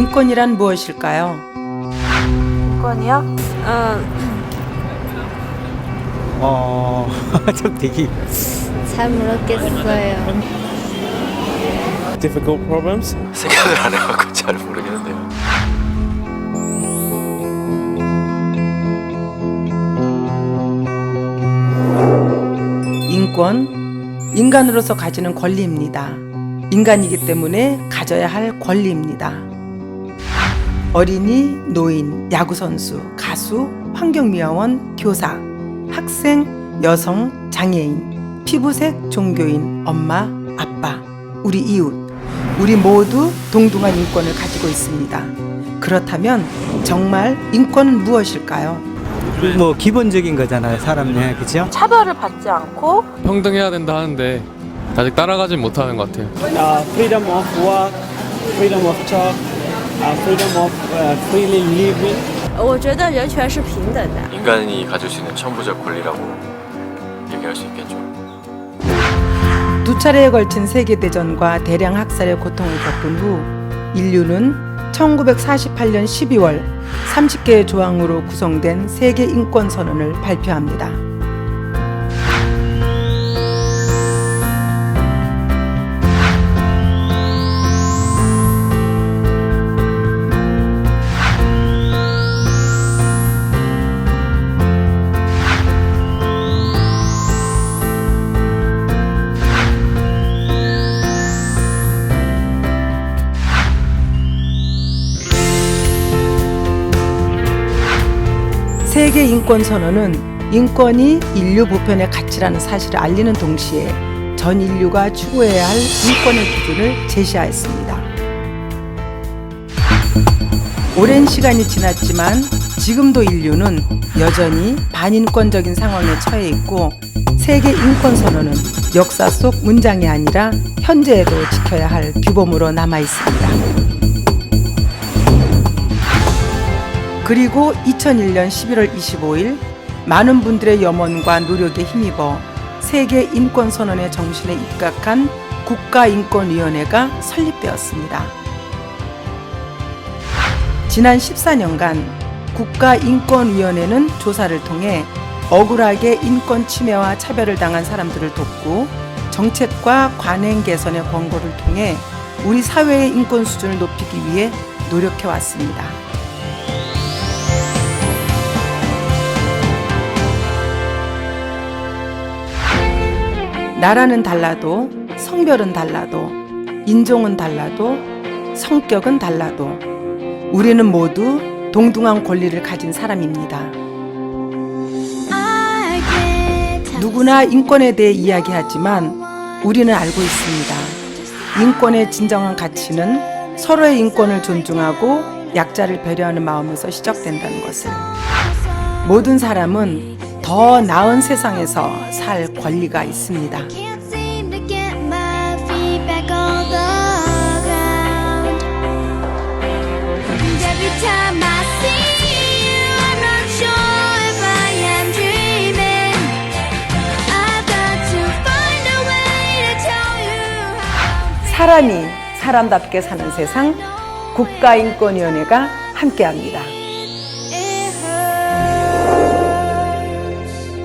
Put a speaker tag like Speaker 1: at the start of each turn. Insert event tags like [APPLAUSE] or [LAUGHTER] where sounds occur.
Speaker 1: 인권이란 무엇일까요?
Speaker 2: 인권이요?
Speaker 3: 어, [LAUGHS] 좀 되게
Speaker 4: 잘 모르겠어요.
Speaker 5: difficult problems.
Speaker 6: 생각을 안 해갖고 잘 모르겠는데요.
Speaker 1: 인권, 인간으로서 가지는 권리입니다. 인간이기 때문에 가져야 할 권리입니다. 어린이, 노인, 야구선수, 가수, 환경미화원, 교사, 학생, 여성, 장애인, 피부색, 종교인, 엄마, 아빠, 우리 이웃, 우리 모두 동등한 인권을 가지고 있습니다. 그렇다면 정말 인권은 무엇일까요?
Speaker 3: 뭐 기본적인 거잖아요, 사람네, 그죠?
Speaker 2: 차별을 받지 않고
Speaker 7: 평등해야 된다 하는데 아직 따라가진 못하는 것 같아요.
Speaker 5: Uh, freedom of work, freedom of talk, uh, freedom of uh, freely living.
Speaker 4: 我觉得人权是平等的。
Speaker 6: 인간이 가질 수 있는 천부적 권리라고 얘기할 수 있겠죠.
Speaker 1: 두 차례에 걸친 세계대전과 대량 학살의 고통을 겪은 후 인류는 1948년 12월 30개의 조항으로 구성된 세계 인권 선언을 발표합니다. 세계 인권 선언은 인권이 인류 보편의 가치라는 사실을 알리는 동시에 전 인류가 추구해야 할 인권의 기준을 제시하였습니다. 오랜 시간이 지났지만 지금도 인류는 여전히 반인권적인 상황에 처해 있고 세계 인권 선언은 역사 속 문장이 아니라 현재에도 지켜야 할 규범으로 남아 있습니다. 그리고 2001년 11월 25일 많은 분들의 염원과 노력에 힘입어 세계 인권 선언의 정신에 입각한 국가인권위원회가 설립되었습니다. 지난 14년간 국가인권위원회는 조사를 통해 억울하게 인권 침해와 차별을 당한 사람들을 돕고 정책과 관행 개선의 권고를 통해 우리 사회의 인권 수준을 높이기 위해 노력해 왔습니다. 나라는 달라도 성별은 달라도 인종은 달라도 성격은 달라도 우리는 모두 동등한 권리를 가진 사람입니다. 누구나 인권에 대해 이야기하지만 우리는 알고 있습니다. 인권의 진정한 가치는 서로의 인권을 존중하고 약자를 배려하는 마음에서 시작된다는 것을. 모든 사람은 더 나은 세상에서 살 권리가 있습니다. 사람이 사람답게 사는 세상 국가인권위원회가 함께합니다.